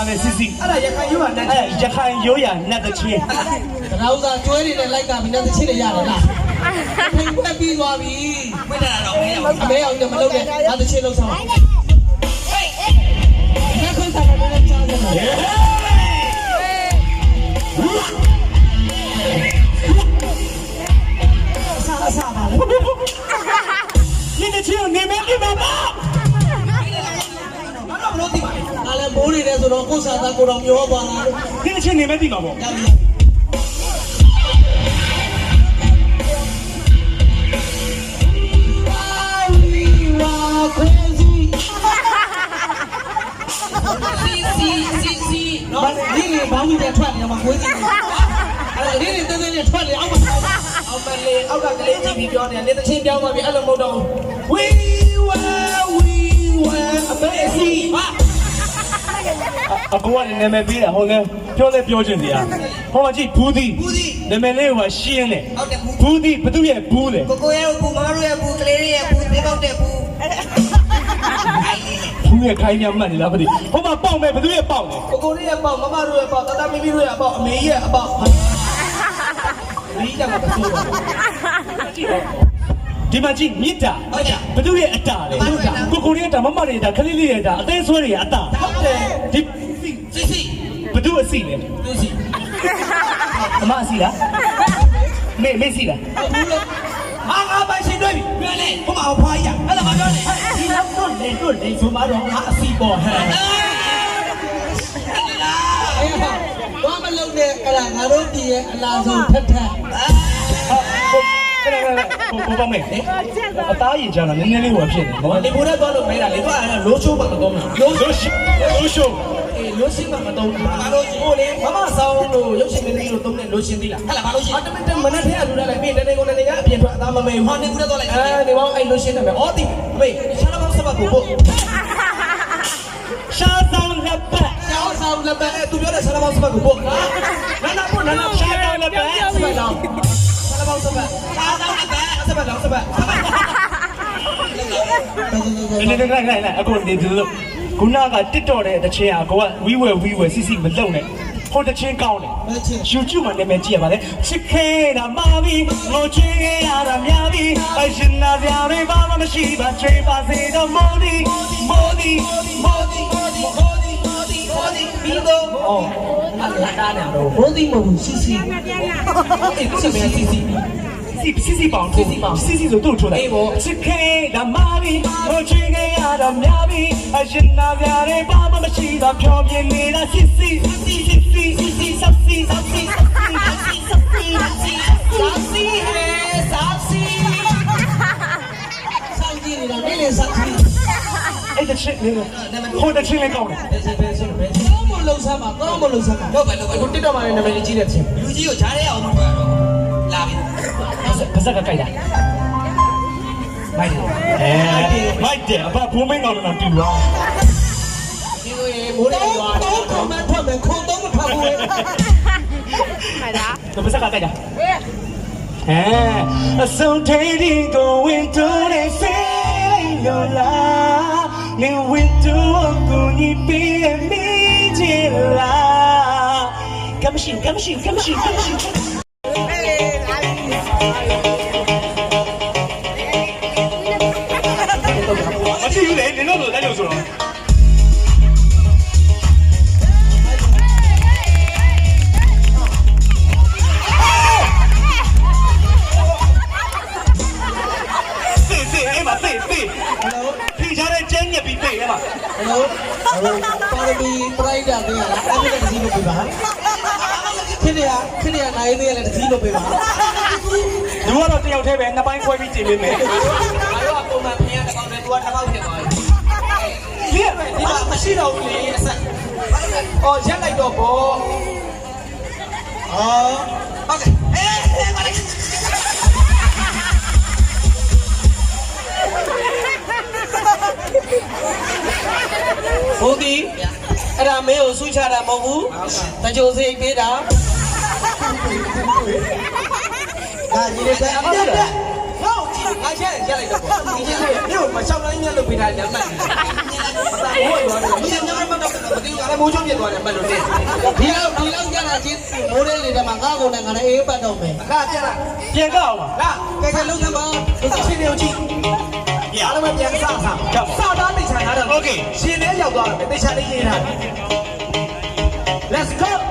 ပါလေစစ်စစ်အဲ့ဒါရခိုင်ရိုးကနတ်အဲ့ရခိုင်ရိုးရာနတ်တစ်ချင်းရောင်စာကျွဲတွေနဲ့လိုက်ကပြီးတော့တစ်ချက်ရရတယ်လားဖိတ်ခွက်ပြီးသွားပြီဝိဒါတော့မင်းရောအမေအောင်လည်းမလုပ်နဲ့ငါတစ်ချက်လောက်ဆောင်ဟဲ့ခွင့်စားတယ်လည်းကြားတယ်ဒီတစ်ချင်းကိုနေမင်းပြပါပါ ငါလည်းမိုးနေတယ်ဆိုတော့ကိုယ်စားသားကိုတော်မျောသွားတာလို့ဒီတစ်ချင်းနေမင်းပြပါပေါ့ရပြီဝါခွေးစီစီစီစီစီနော်ဒီလေဘောင်းကြီးတွေထွက်နေမှာခွေးစီအဲ့ဒီလေတင်းတင်းနဲ့ထွက်နေအောင်မအောင်မလေးအောက်ကကလေးကြည့်ပြီးပြောနေတယ်တချင်းပြောင်းပါပြီအဲ့လိုမဟုတ်တော့ဝီဝါဝီဝါအမေစီဟာ အကူကလည်းနာမည်ပေးတာဟိုလဲပြောလဲပြောချင်တရားဟောမကြည့်ဘူးသည်ဘူးစီနာမည်လေးကရှင်းတယ်ဟုတ်တယ်ဘူးဘူးသည်ဘသူရဲ့ဘူးလဲကိုကိုရဲ့ဘူးမမတို့ရဲ့ဘူးကလေးရဲ့ဘူးသိပေါက်တဲ့ဘူးဘူးရဲ့ခိုင်းများမှတ်နေလားမသိဟိုမှာပေါက်မယ်ဘသူရဲ့ပေါက်လဲကိုကိုရဲ့ပေါ့မမတို့ရဲ့ပေါ့တတမီမီတို့ရဲ့ပေါ့အမေရဲ့အပေါ့မီးကြမှာမဆိုးပါဘူး ဒီမှာကြည့်မြစ်တာဟုတ်ကြဘသူရဲ့အတာလဲဘသူ့ရဲ့အတာကိုကိုရဲ့အတာမမရဲ့အတာခလေးလေးရဲ့အတာအသေးဆွဲတွေရဲ့အတာဟုတ်တယ်ဒီစီစီဘသူအစီလဲသူစီအမအစီလားမေမေစီလားဟာငါပိုင်ရှင်တွေ့ပြီပြောလေဟိုမှာဖွားရအဲ့ဒါမပြောနဲ့ဒီလောက်တော့လေတော့လေဆိုမှတော့ငါအစီပေါ်ဟဲ့အေးဟာဘာမလုပ်နဲ့အဲ့ဒါငါတို့ပြည်ရဲ့အလားဆုံးထက်ထက်ဟာဟို ကဲကဲကိုကိုပါမေအသားရင်ကြတာနည်းနည်းလေးဟိုဖြစ်နေနော်လေဘိုးနဲ့သွားလို့မဲတာလေသွားအဲ့လိုချိုးမှမတော့ဘူးလို့လို့ရှိလို့ရှိအေးလို့ရှိမှမတော့ဘူးဘာလို့ဟိုလေမမဆောင်လို့ရုပ်ရှင်ကလေးလို့တုံးနေလို့ရှင်သေးလားဟဲ့လားဘာလို့ရှင်အတမန်တမနဲ့ထဲကလူလာလိုက်ပြီးတနေ့ကုန်တနေ့ကအပြင်ထွက်အသားမမေဘူးဟာနေကူနဲ့သွားလိုက်အဲဒီဘောအဲ့လို့ရှင်တယ်မယ်အော်တိအမေရှားတော့စပတ်ကိုပို့ရှားဆောင်လက်ပတ်ကျောင်းဆောင်လည်းပဲသူပြောတဲ့ရှားတော့စပတ်ကိုပို့နာနာပို့နာနာရှား စပတ်တော့စပတ်နေနေနေနေအကိုနေဒီလိုခုနကတစ်တော်တဲ့တချင်းအကိုကဝီဝဲဝီဝဲစီစီမလုံနဲ့ဟိုတချင်းကောင်းတယ်မချင်း YouTube မှာနာမည်ကြည့်ရပါလေချစ်ခဲတာမာပြီးငိုချင်ရတာများပြီးအရှင်နာပြတွေဘာမှမရှိပါချေပါစေတော့မိုးဒီမိုးဒီမိုးဒီဟိုဒီဟိုဒီဟိုဒီဟိုဒီဘီတော့အော်အလာတာနေတော့ဘုံဒီမဟုတ်ဘူးစီစီအေးစီစီစီ စီစီစီပေါင်းစီစီပေါင်းစီစီလို့တို့ထိုးလိုက်အေးပေါ့ချစ်ခဲဒါမာဘီဟိုချင်ခဲရတာများပြီအရှင်နာပြရဲဘာမှမရှိတာဖြောပြနေတာစီစီစီစီစီစီစီစပ်စီစပ်စီစပ်စီစပ်စီစပ်စီစပ်စီဟဲစပ်စီဆောင်းကြည့်နေတာမင်းလည်းစပ်စီအဲ့ဒါချစ်နေလို့ဟိုတချစ်လေးကောင်းတယ်ဘယ်လိုလုံးစားမှာကောင်းမလို့စားမှာတော့ပဲလို့ပဲဟိုတက်တော့မှလည်းနာမည်ကြီးတဲ့ချင်းလူကြီးကိုကြားရဲအောင်မှာ ပါစက်ကကြိုက်တာမိုက်တယ်အဲမိုက်တယ်အဖဘုံမင်းကောင်တော့တူပါဒီလိုရေမိုးရေရွာတော့တော့တော့မထွက်မယ်ခုံတော့မထွက်ဘူးလေတော့ပါစက်ကကြိုက်တာအဲအဆုံးထိန်ဒီကိုဝင်တိုးတဲ့ဆေးလိုလားနေဝင်တိုးကိုညပေးမိချင်လားကမရှိကမရှိကမရှိကမရှိ လဲတည်းလုပ်ပေးပါသူကတော့တယောက်တည်းပဲနှစ်ပိုင်းခွဲပြီးကြည့်ပေးမယ်ငါတို့ကပုံမှန်ဖျက်တဲ့ကောင်တွေသူကတစ်ပေါက်ဖြစ်သွားပြီဒီဒီမှာမရှိတော့ဘူးလေအဆက်အော်ရက်လိုက်တော့ဗောအော်ဟုတ်ကဲ့အေးအေးပါလိုက်ဘုံဒီအဲ့ဒါမင်းကိုဆူချတာမဟုတ်ဘူးတကြိုစိတ်ပေးတာ ဒါကြီးလေးပဲအမှန်တဟုတ်ကြည့်ငါချက်ရက်လိုက်တော့ဗောဒီချက်လေးမြို့မရှောက်လိုက်ညက်လို့ပေးထားတယ်မှတ်တယ်ဘာသာဘိုးရောတယ်ဒီညမမတော့မသိဘူးလည်းမိုးချုံပြစ်သွားတယ်ပတ်လို့တင်းဒီလောက်ဒီလောက်ကြတာချင်းမိုးတဲ့လေတမှာငါ့ကိုနဲ့ငါလည်းအေးပတ်တော့မယ်လာပြန်လာပြန်ကောက်ပါလာကဲကဲလုံးသမားရှင်နေကြည့်အားလုံးပြန်စစားစသားတိတ်ချာထားတယ်ရှင်လည်းရောက်သွားတယ်တိတ်ချာလေးရေးထား Let's go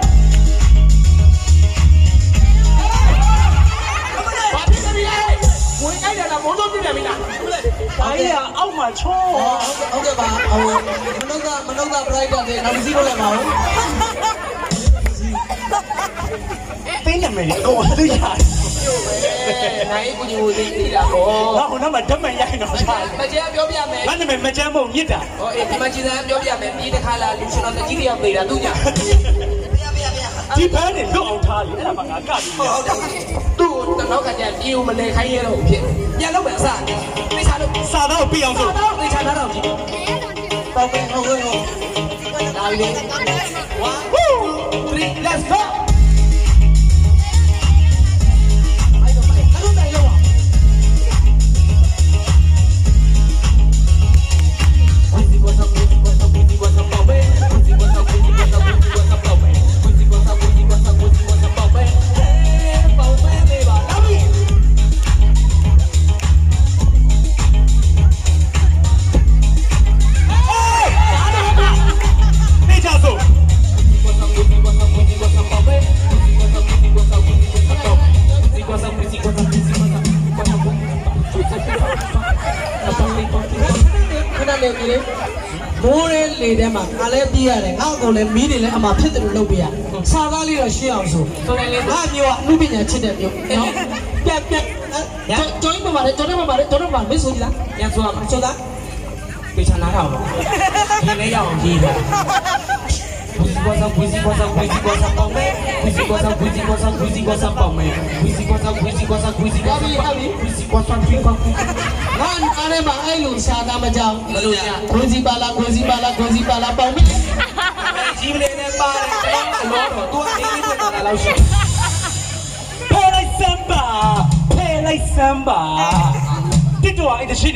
ဝင်ကြိုက်တယ်လားမိုးချုံပြစ်ပြန်ပြီလားဘာကြီးကအောက်မှာချောဟုတ်ကဲ့ပါဟိုမနုဿမနုဿပရိုက်တာတွေနောက်တစ်စီးလို့လည်းမအောင်သိနေမယ်အကုန်သိရတယ်နိုင်ကူညီဦးသေးသေးတာပေါ့ငါဟိုနောက်မှာဓာတ်မှန်ရိုက်တော့ထားမကျဲပြောပြမယ်ငါနာမည်မချမ်းမဟုတ်မြစ်တာဟောအေးဒီမှာကြည်စံပြောပြမယ်ပြီးတခါလာလူရှင်တော်တကြီးတယောက်သေးတာသူညာ ဒီဘန်းနေလွတ်အောင်ထားလေအဲ့ဒါမှငါကပြီးဟုတ်တယ်သူ့ကိုတနောက်ကကြပြေဦးမလဲခိုင်းရတော့ဖြစ်ပြန်လို့ပဲအစားသိချာလို့စာတော့ပြအောင်ဆိုဆိုတော့သိချာထားတော့ကြည့်တော့ကဲဟုတ်ကဲ့ဟုတ်ဒါလေး1 ခဏလေးကြီးမိုးတဲ့လေထဲမှာငါလည်းပြေးရတယ်ငါ့ကိုလည်းမီးတွေလည်းအမှဖြစ်တယ်လို့လုပ်ပြရစာသားလေးတော့ရှင်းအောင်ဆိုဆိုနေလေငါမျိုးကအမှုပညာချစ်တဲ့မျိုးနော်ပြက်ပြက်ကျောင်းမှာပါတယ်ကျောင်းမှာပါတယ်ကျောင်းမှာမင်းဆိုကြလားပြန်ဆိုရမှာကျောင်းသားသိချာနားထောင်ပါဒီလေးရအောင်ရေးတာ Pussy what's up pussy what's up pussy what's up baby Pussy what's up pussy what's up pussy what's up baby Pussy what's up pussy what's up pussy what's up pussy what's up pussy what's up ငါအားထဲ မှာအဲ့လိုရှာတာမကြောက်ဘယ်လိုညာကိုစီပါလာကိုစီပါလာကိုစီပါလာပေါင်ပြီကြီးမလေးနဲ့ပါတယ်အလောတော့သူအင်းလေးပြတာလောက်ရှိဖဲလိုက်စမ်းပါဖဲလိုက်စမ်းပါတစ်တော့အဲ့တရှိ